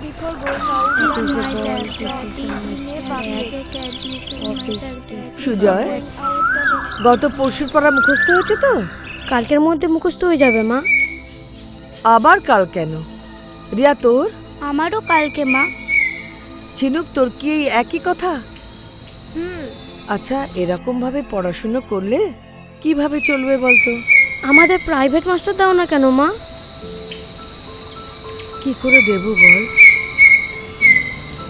Before going out, is my dad. Shopping in a public. Sujoy গত পরশুর পড়া মুখস্থ হয়েছে তো? কালকের মধ্যে মুখস্থ হয়ে যাবে মা। আবার কাল কেন? রিয়া তোর? আমারও কালকে মা। ঝিনুক তোর কি এই একই কথা? হুম। আচ্ছা এরকম ভাবে পড়াশুনো করলে কীভাবে চলবে বলতো? আমাদের প্রাইভেট মাস্টার দাও না কেন মা? কি করে দেবো বল?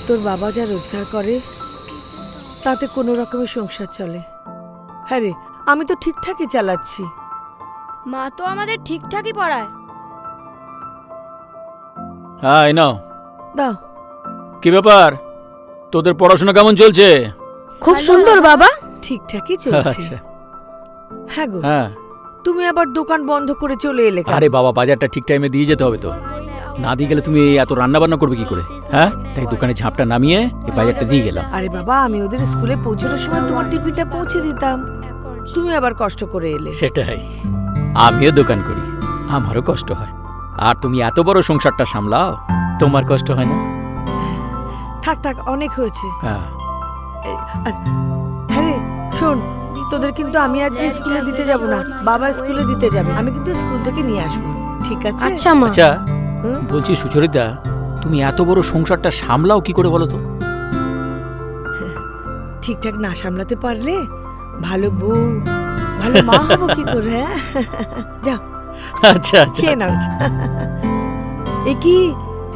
তোর বাবা যা রোজগার করে তাতে কোনো রকমের সংসার চলে। হ্যাঁ রে আমি তো ঠিকঠাকই চালাচ্ছি। মা তো আমাদের ঠিকঠাকই পড়ায়। হ্যাঁ এই নাও। দাও। কি ব্যাপার? তোদের পড়াশোনা কেমন চলছে? খুব সুন্দর বাবা। ঠিকঠাকই চলছে। আচ্ছা। হ্যাঁ গো হ্যাঁ। তুমি আবার দোকান বন্ধ করে চলে এলে কেন? আরে বাবা বাজারটা ঠিক টাইমে দিয়ে যেতে হবে তো। না দিয়ে গেলে তুমি এই এত রান্না বান্না করবে কি করে? হ্যাঁ? তাই দোকানে ঝাপটা নামিয়ে এই বাজারটা দিয়ে গেলাম। আরে বাবা আমি ওদের স্কুলে পৌঁছানোর সময় তোমার টিফিনটা পৌঁছে দিতাম। তুমি আবার কষ্ট করে এলে। সেটাই। আমিও দোকান করি। আমারও কষ্ট হয়। আর তুমি এত বড় সংসারটা সামলাও তোমার কষ্ট হয় না? থাক থাক অনেক হয়েছে। হ্যাঁ। হ্যাঁ রে শোন তোদের কিন্তু আমি আজকে স্কুলে দিতে যাব না। বাবা স্কুলে দিতে যাবে। আমি কিন্তু স্কুল থেকে নিয়ে আসব। ঠিক আছে? আচ্ছা মা। আচ্ছা হুম? বলছি সুচরিতা তুমি এত বড় সংসারটা সামলাও কি করে বলো তো? ঠিকঠাক না সামলাতে পারলে ভালো বউ ভালো মা হব কি করে হ্যাঁ? যাও আচ্ছা আচ্ছা খেয়ে নাও। আচ্ছা। এ কি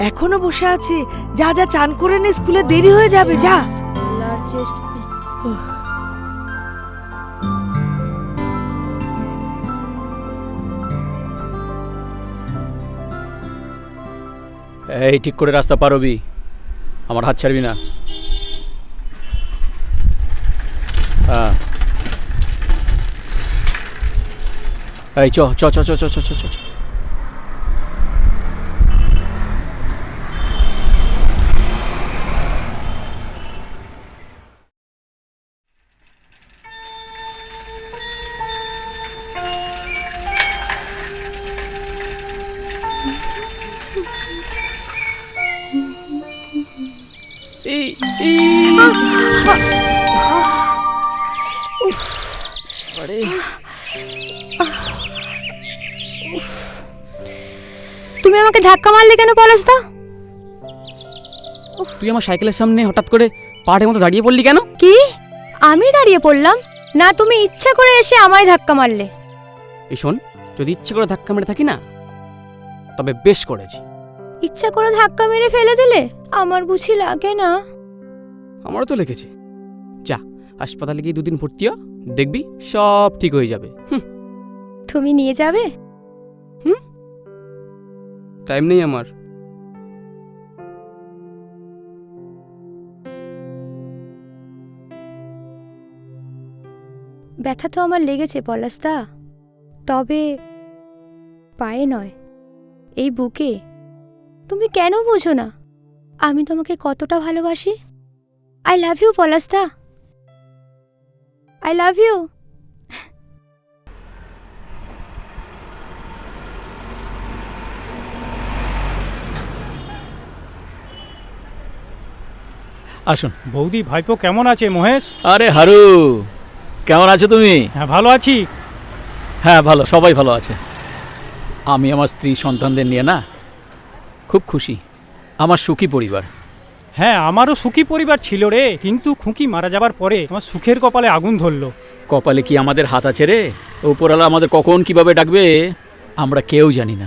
এখনও বসে আছে? যা যা চান করে নে স্কুলে দেরি হয়ে যাবে যা। লার্জেস্ট এই ঠিক করে রাস্তা পারবি আমার হাত ছাড়বি না। হ্যাঁ। এই চ চ চ চ চ চ চ চ। আরে তুমি আমাকে ধাক্কা মারলে কেন পলাশদা তুই আমার সাইকেলের সামনে হঠাৎ করে পাহাড়ের মতো দাঁড়িয়ে পড়লি কেন? কি? আমি দাঁড়িয়ে পড়লাম? না তুমি ইচ্ছা করে এসে আমায় ধাক্কা মারলে। এই শোন যদি ইচ্ছে করে ধাক্কা মেরে থাকি না তবে বেশ করেছি। ইচ্ছা করে ধাক্কা মেরে ফেলে দিলে? আমার বুঝি লাগে না। আমারও তো লেগেছে। যা হাসপাতালে গিয়ে দুদিন ভর্তি হ দেখবি সব ঠিক হয়ে যাবে। হুম। তুমি নিয়ে যাবে? টাইম নেই আমার। ব্যথা তো আমার লেগেছে পলাশদা। তবে পায়ে নয় এই বুকে। তুমি কেন বোঝো না? আমি তোমাকে কতটা ভালোবাসি? আই লাভ ইউ পলাশদা। আই লাভ ইউ আসুন বৌদি ভাইপো কেমন আছে মহেশ? আরে হারু কেমন আছো তুমি? হ্যাঁ ভালো আছি। হ্যাঁ ভালো সবাই ভালো আছে। আমি আমার স্ত্রী সন্তানদের নিয়ে না খুব খুশি। আমার সুখী পরিবার। হ্যাঁ আমারও সুখী পরিবার ছিল রে কিন্তু খুঁকি মারা যাবার পরে আমার সুখের কপালে আগুন ধরলো। কপালে কি আমাদের হাত আছে রে? উপরালা আমাদের কখন কীভাবে ডাকবে আমরা কেউ জানি না।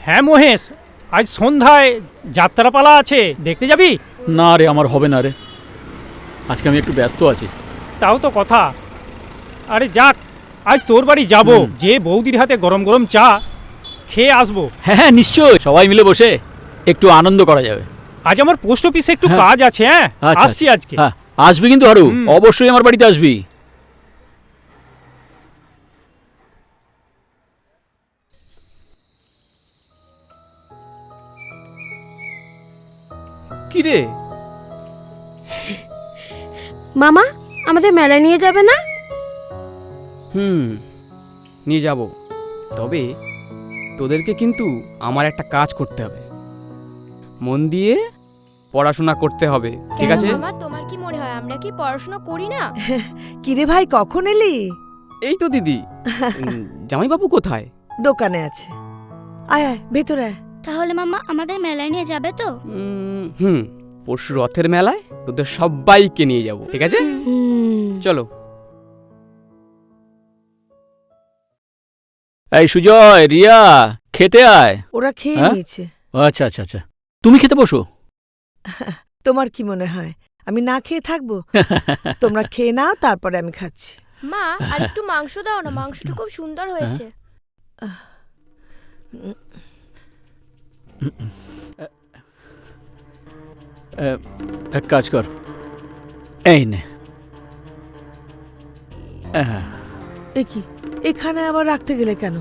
হ্যাঁ মহেশ আজ সন্ধ্যায় যাত্রাপালা আছে দেখতে যাবি? না রে আমার হবে না রে। আজকে আমি একটু ব্যস্ত আছি। তাও তো কথা। আরে যাক আজ তোর বাড়ি যাব যে বৌদির হাতে গরম গরম চা খেয়ে আসব। হ্যাঁ হ্যাঁ নিশ্চয়ই। সবাই মিলে বসে। একটু আনন্দ করা যাবে। আজ আমার পোস্ট অফিসে একটু হ্যাঁ। কাজ আছে হ্যাঁ? আচ্ছা, আসছি আজকে। হ্যাঁ আসবি কিন্তু হারু? অবশ্যই আমার বাড়িতে আসবি। কি রে মামা আমাদের মেলায় নিয়ে যাবে না? হুম নিয়ে যাব। তবে তোদেরকে কিন্তু আমার একটা কাজ করতে হবে। মন দিয়ে পড়াশোনা করতে হবে ঠিক কেন আছে? মামা তোমার কি মনে হয় আমরা কি পড়াশোনা করি না? কিরে ভাই কখন এলি? এই তো দিদি। উম, জামাইবাবু কোথায়? দোকানে আছে। আয় আয় ভেতরে আয়। তাহলে মামা আমাদের মেলায় নিয়ে যাবে তো? উম, হুম পরশু রথের মেলায় তোদের সবাইকে নিয়ে যাব ঠিক আছে? চলো। এই সুজয় রিয়া খেতে আয়। ওরা খেয়ে হ্যাঁ? নিয়েছে। ও, আচ্ছা আচ্ছা আচ্ছা। তুমি খেতে বসো। তোমার কি মনে হয়? আমি না খেয়ে থাকব? তোমরা খেয়ে নাও তারপরে আমি খাচ্ছি। মা আর একটু মাংস দাও না মাংসটা খুব সুন্দর হয়েছে। এ, এক কাজ কর। এই নে। হ্যাঁ এ কি? এখানে আবার রাখতে গেলে কেন?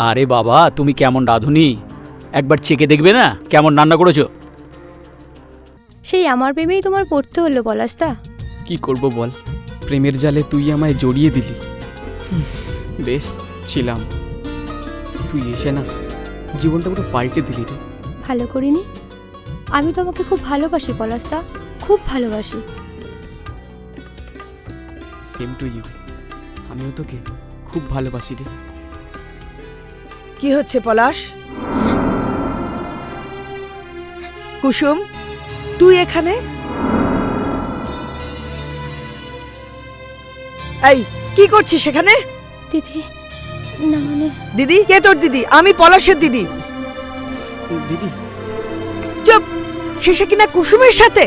আরে বাবা তুমি কেমন রাঁধুনি? একবার চেকে দেখবে না? কেমন রান্না করেছ? সেই আমার প্রেমেই তোমার পড়তে হলো পলাশদা। কি করব বল? প্রেমের জালে তুই আমায় জড়িয়ে দিলি। বেশ ছিলাম। তুই এসে না জীবনটা পুরো পাল্টে দিলি রে। ভালো করিনি? আমি তোমাকে খুব ভালোবাসি পলাশদা। খুব ভালোবাসি। সেম টু ইউ আমিও তোকে খুব ভালোবাসি রে। কি হচ্ছে পলাশ? কুসুম তুই এখানে? এই কি করছিস সেখানে দিদি না মানে দিদি কে তোর দিদি? আমি পলাশের দিদি। দিদি। চুপ! শেষে কিনা কুসুমের সাথে?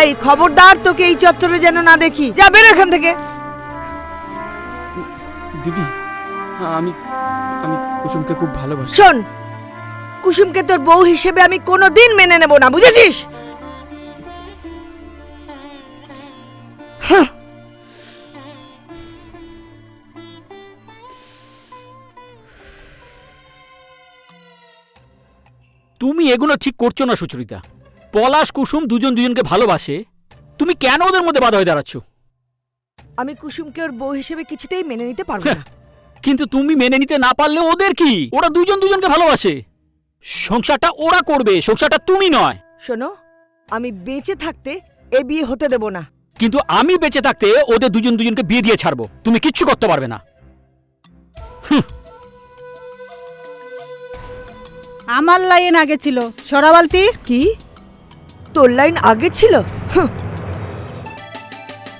এই খবরদার তোকে এই চত্বরে যেন না দেখি। যা বের এখান থেকে। দিদি আমি আমি কুসুমকে খুব ভালোবাসি। শোন কুসুমকে তোর বউ হিসেবে আমি কোনোদিন মেনে নেব না বুঝেছিস? তুমি এগুলো ঠিক করছ না সুচরিতা। পলাশ কুসুম দুজন দুজনকে ভালোবাসে। তুমি কেন ওদের মধ্যে বাধা হয়ে দাঁড়াচ্ছ? আমি কুসুমকে ওর বউ হিসেবে কিছুতেই মেনে নিতে পারব না। কিন্তু তুমি মেনে নিতে না পারলে ওদের কি? ওরা দুজন দুজনকে ভালোবাসে। সংসারটা ওরা করবে সংসারটা তুমি নয়। শোনো আমি বেঁচে থাকতে এ বিয়ে হতে দেব না। কিন্তু আমি বেঁচে থাকতে ওদের দুজন দুজনকে বিয়ে দিয়ে ছাড়বো তুমি কিচ্ছু করতে পারবে না। আমার লাইন আগে ছিল। সরাবালতি কি? তোর লাইন আগে ছিল?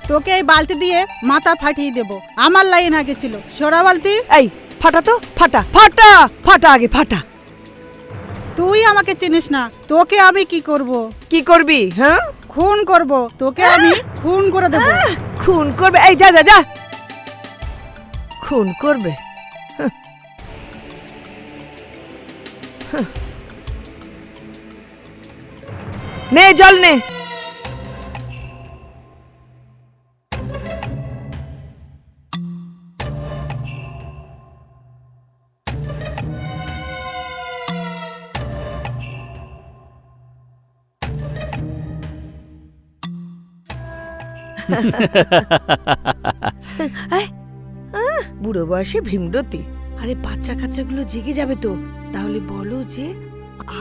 তোকে এই বালতি দিয়ে মাথা ফাটিয়ে দেব। আমার লাইন আগে ছিল। সরাবালতি এই ফাটা তো ফাটা ফাটা ফাটা আগে ফাটা। তুই আমাকে চিনিস না। তোকে আমি কি করব? কি করবি? হ্যাঁ? খুন করব। তোকে আমি খুন করে দেব। খুন করবে। এই যা যা যা। খুন করবে। নে জল নে। জল নে বুড়ো বয়সে ভীমরতি। আরে বাচ্চা কাচ্চাগুলো জেগে যাবে তো। তাহলে বলো যে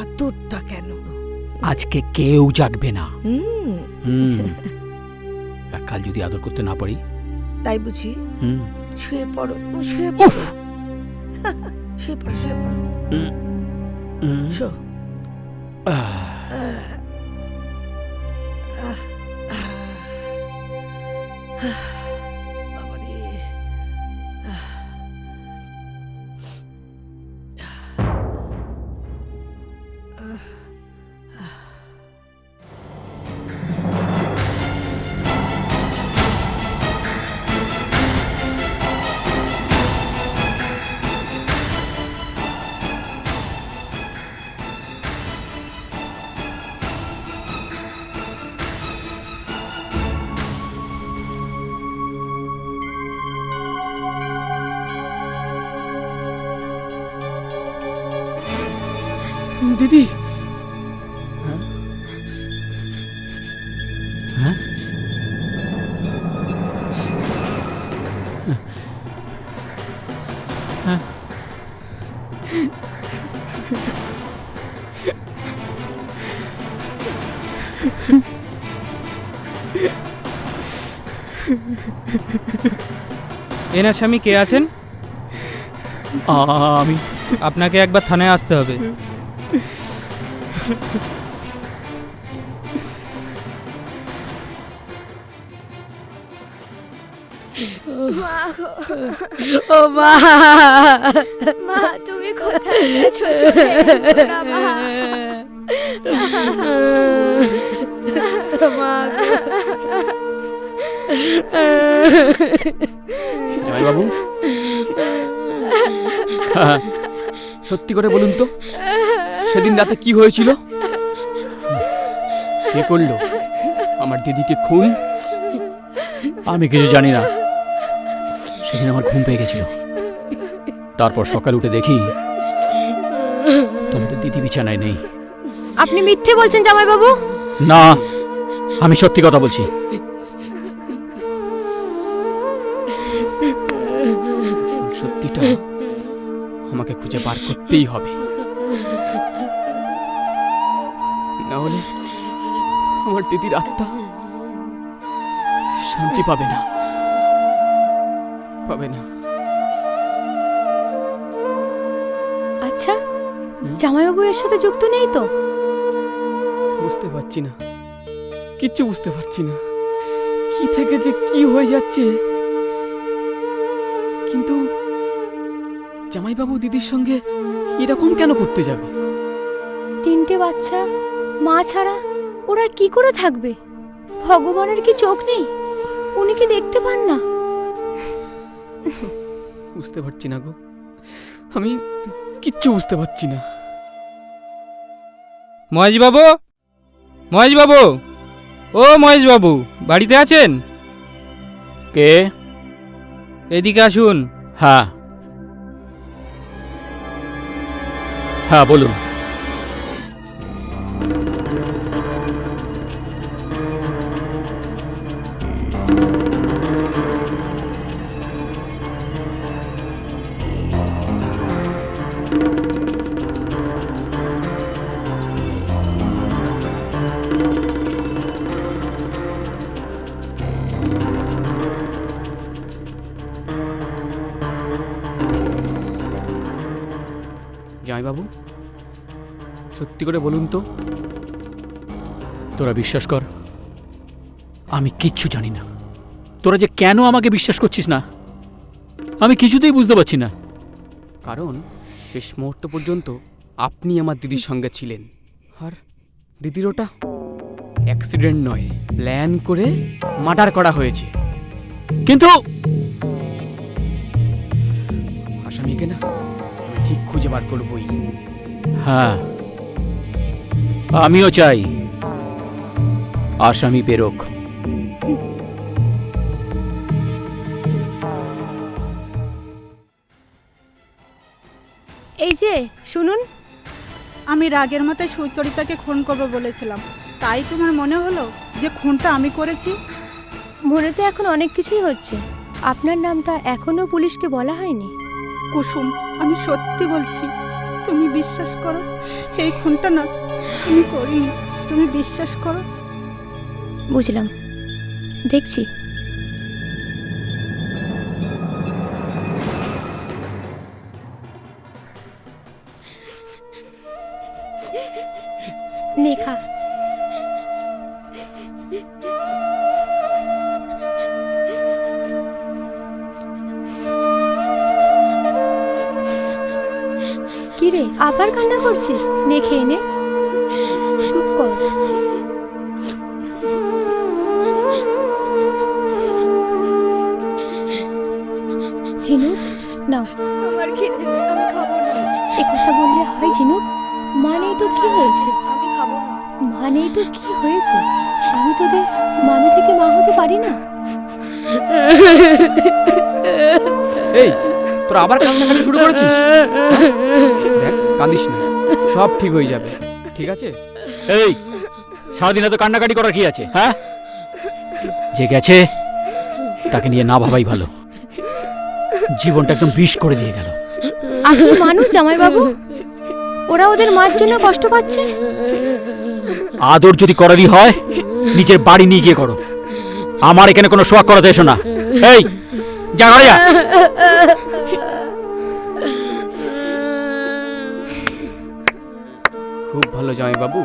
আদরটা কেন? আজকে কেউ জাগবে না। হুম। হুম। আর কাল যদি আদর করতে না পারি। তাই বুঝি? হুম। শুয়ে পড়ো শুয়ে! পড়ো। শুয়ে পড়ো শুয়ে পড়ো। হুম, হুম। শো। আহ, 唉 এনার স্বামী কে আছেন? আমি। আপনাকে একবার থানায় আসতে হবে। ও মা মা তুমি কোথায় গেছো মা জামাইবাবু সত্যি করে বলুন তো সেদিন রাতে কি হয়েছিল? কে করল? আমার দিদিকে খুন? আমি কিছু জানি না। সেদিন আমার ঘুম পেয়ে গেছিল। তারপর সকালে উঠে দেখি তোমাদের দিদি বিছানায় নেই। আপনি মিথ্যে বলছেন জামাইবাবু? না আমি সত্যি কথা বলছি। সত্যিটা আমাকে খুঁজে বার করতেই হবে। না হলে আমার দিদির আত্মা শান্তি পাবে না। পাবে না। আচ্ছা জামাইবাবু এর সাথে যুক্ত নেই তো? বুঝতে পারছি না। কিচ্ছু বুঝতে পারছি না। কি থেকে যে কি হয়ে যাচ্ছে? কিন্তু জামাইবাবু দিদির সঙ্গে এরকম কেন করতে যাবে? তিনটে বাচ্চা মা ছাড়া ওরা কি করে থাকবে? ভগবানের কি চোখ নেই? উনি কি দেখতে পান না? বুঝতে পারছি না গো। আমি কিচ্ছু বুঝতে পারছি না। মহেশবাবু? মহেশবাবু? ও মহেশবাবু বাড়িতে আছেন? কে? এদিকে আসুন। হ্যাঁ। হ্যাঁ বলুন। তোরা বিশ্বাস কর। আমি কিচ্ছু জানি না। তোরা যে কেন আমাকে বিশ্বাস করছিস না? আমি কিছুতেই বুঝতে পারছি না। কারণ শেষ মুহূর্ত পর্যন্ত আপনি আমার দিদির সঙ্গে ছিলেন। আর দিদির ওটা অ্যাক্সিডেন্ট নয় প্ল্যান করে মার্ডার করা হয়েছে। কিন্তু আসামিকে না আমি ঠিক খুঁজে বার করবই। হ্যাঁ আমিও চাই। আসামি বেরোক এই যে শুনুন। আমি রাগের মাথায় সুচরিতাকে খুন করব বলেছিলাম। তাই তোমার মনে হলো যে খুনটা আমি করেছি? মনে তো এখন অনেক কিছুই হচ্ছে। আপনার নামটা এখনও পুলিশকে বলা হয়নি? কুসুম আমি সত্যি বলছি তুমি বিশ্বাস করো এই খুনটা না আমি করিনি। তুমি বিশ্বাস করো বুঝলাম। দেখছি। আবার কান্না করছিস? ঝিনুক নাও। আমার খিদে আমি খাব না। এ কথা বললে হয় ঝিনুক মানে তো কি হয়েছে? আমি খাব না। মানে তো কি হয়েছে? আমি তোদের মামি থেকে মা হতে পারি না? এই তোরা আবার কান্নাকাটি শুরু করেছিস? দেখ কাঁদিস না। সব ঠিক হয়ে যাবে। ঠিক আছে? এই সারাদিন এত কান্নাকাটি করার কি আছে হ্যাঁ? যে গেছে তাকে নিয়ে না ভাবাই ভালো। জীবনটা একদম বিষ করে দিয়ে গেল। আপনি মানুষ জামাইবাবু? ওরা ওদের মার জন্য কষ্ট পাচ্ছে? আদর যদি করারই হয় নিজের বাড়ি নিয়ে গিয়ে করো। আমার এখানে কোনো শোয়াক করাতে এসো না। এই যা ঘরে যা। খুব ভালো জামাইবাবু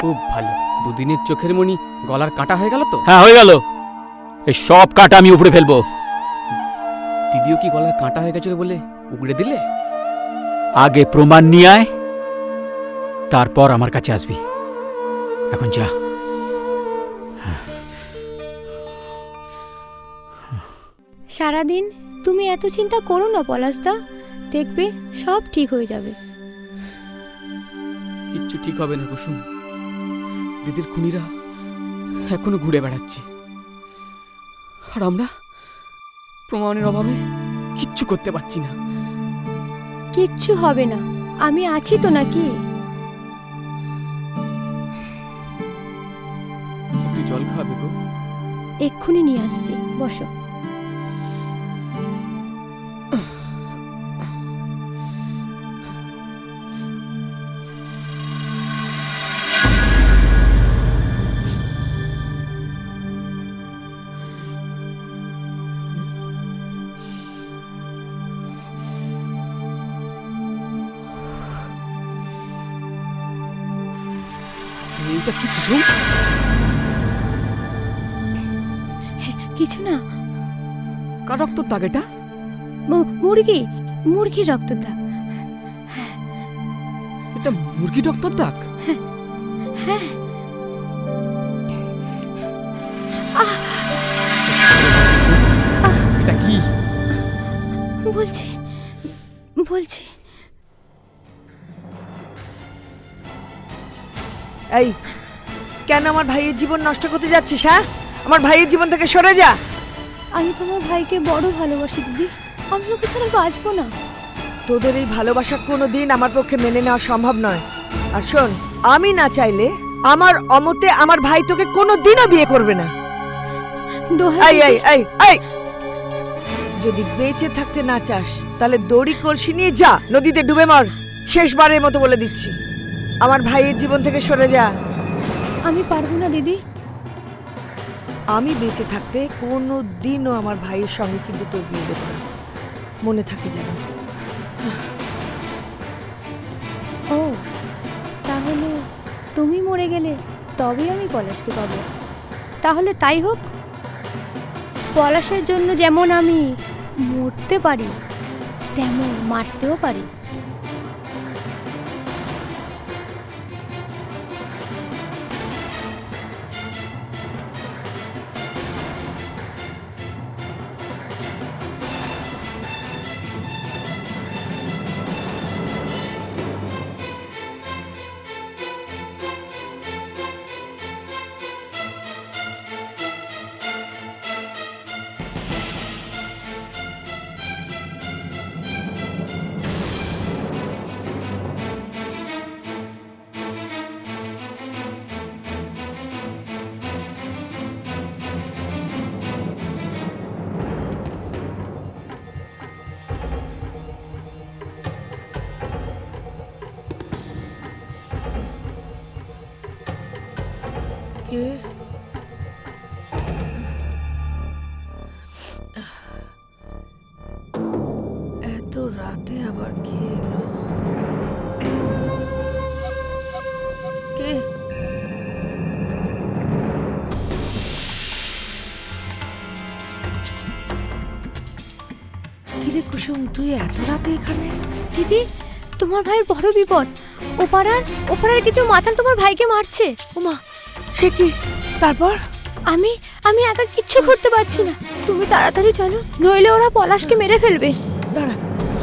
খুব ভালো। দুদিনের চোখের মনি গলার কাটা হয়ে গেল তো? হ্যাঁ হয়ে গেল। এই সব কাটা আমি উপরে ফেলব। দিদিও কি গলার কাঁটা হয়ে গেছিল বলে উগড়ে দিলে? আগে প্রমাণ নিয়ে আয় তারপর আমার কাছে আসবি। এখন যা। সারাদিন তুমি এত চিন্তা করো না পলাশদা দেখবে সব ঠিক হয়ে যাবে। কিচ্ছু ঠিক হবে না কুসুম। দিদির খুনিরা এখনও ঘুরে বেড়াচ্ছে। আর আমরা প্রমাণের অভাবে কিচ্ছু করতে পারছি না। কিচ্ছু হবে না। আমি আছি তো নাকি? একটু জল খাবে গো। এক্ষুনি নিয়ে আসছি। বসো। এইটা কি কুসুম কিছু না। কার রক্তর দাগ এটা? মুরগি মুরগির রক্ত দাগ। এটা মুরগি রক্তর দাগ? হ্যাঁ। এটা কি? বলছি বলছি। এই কেন আমার ভাইয়ের জীবন নষ্ট করতে যাচ্ছিস হ্যাঁ? আমার ভাইয়ের জীবন থেকে সরে যা। আমি তোমার ভাইকে বড় ভালোবাসি দিদি। আমি ওকে ছাড়া বাঁচবো না। তোদের এই ভালোবাসা কোনো দিন আমার পক্ষে মেনে নেওয়া সম্ভব নয়। আর শোন আমি না চাইলে আমার অমতে আমার ভাই তোকে কোনো দিনও বিয়ে করবে না। দোহাই এই এই দিদি, এই এই। যদি বেঁচে থাকতে না চাস তাহলে দড়ি কলসি নিয়ে যা নদীতে ডুবে মর। শেষবারের মতো বলে দিচ্ছি। আমার ভাইয়ের জীবন থেকে সরে যা। আমি পারব না দিদি। আমি বেঁচে থাকতে কোনো দিনও আমার ভাইয়ের সঙ্গে কিন্তু তোর বিয়ে দেবো না। মনে থাকে যেন। ও তাহলে তুমি মরে গেলে তবে আমি পলাশকে পাবো। তাহলে তাই হোক পলাশের জন্য যেমন আমি মরতে পারি তেমন মারতেও পারি। কে এত রাতে আবার কে এলো? কে? কিরে কুসুম, তুই এত রাতে এখানে? দিদি, তোমার ভাইয়ের বড় বিপদ। ওপাড়ার ওপাড়ার কিছু মাতাল তোমার ভাইকে মারছে। সে কি? তারপর? আমি আমি একা কিচ্ছু করতে পারছি না। তুমি তাড়াতাড়ি চলো নইলে ওরা পলাশকে মেরে ফেলবে। দাঁড়া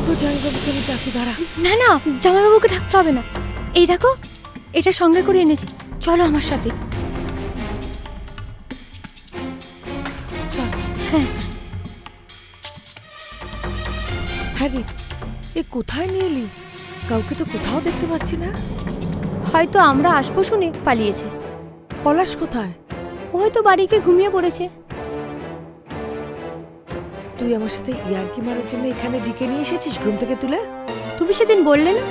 তোর জামাইবাবুকে আমি ডাকি দাঁড়া। না না জামাইবাবুকে ডাকতে হবে না। এই দেখো এটা সঙ্গে করে এনেছি। চলো আমার সাথে। হ্যাঁ। হ্যাঁ রে এ কোথায় নিয়ে এলি? কাউকে তো কোথাও দেখতে পাচ্ছি না। হয়তো আমরা আসব শুনে পালিয়েছে। পলাশ কোথায়? ও হয়তো বাড়িকে ঘুমিয়ে পড়েছে। তুই আমার সাথে ইয়ারকি মারার জন্য এখানে ডেকে নিয়ে এসেছিস ঘুম থেকে তুলে? তুমি সেদিন বললে না?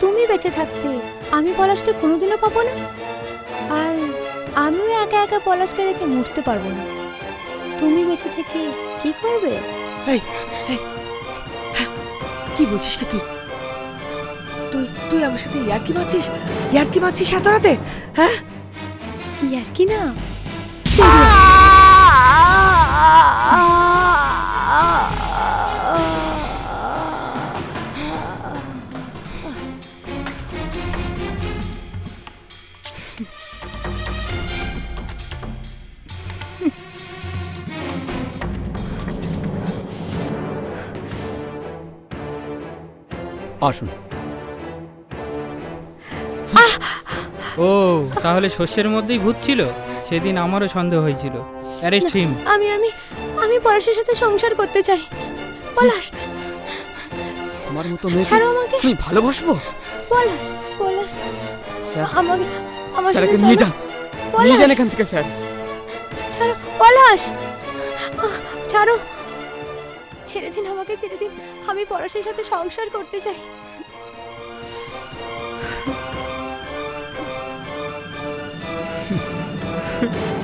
তুমি বেঁচে থাকতে আমি পলাশকে কোনোদিনও পাবো না? আর আমিও একা একা পলাশকে রেখে মরতে পারব না। তুমি বেঁচে থেকে কি করবে? এই এই, হ্যাঁ, কি বলছিস কি তুই? তুই তুই আমার সাথে ইয়ার্কি মারছিস? ইয়ার্কি মারছিস এত রাতে? হ্যাঁ? ইয়ার কি ও তাহলে শস্যের মধ্যেই ভূত ছিল? সেদিন আমারও সন্দেহ হয়েছিল। Arrest him. আমি আমি আমি পলাশের সাথে সংসার করতে চাই। পলাশ আমার মতো মেয়ে ছাড়ো আমাকে। আমি ভালোবাসবো? পলাশ পলাশ স্যার আমাকে আমার স্যার সাথে নিয়ে যান। নিয়ে পলাশ। যান এখান থেকে স্যার। ছাড়ো পলাশ। আহ, ছাড়ো। ছেড়ে দিন আমাকে ছেড়ে দিন। আমি পলাশের সাথে সংসার করতে চাই। Yeah.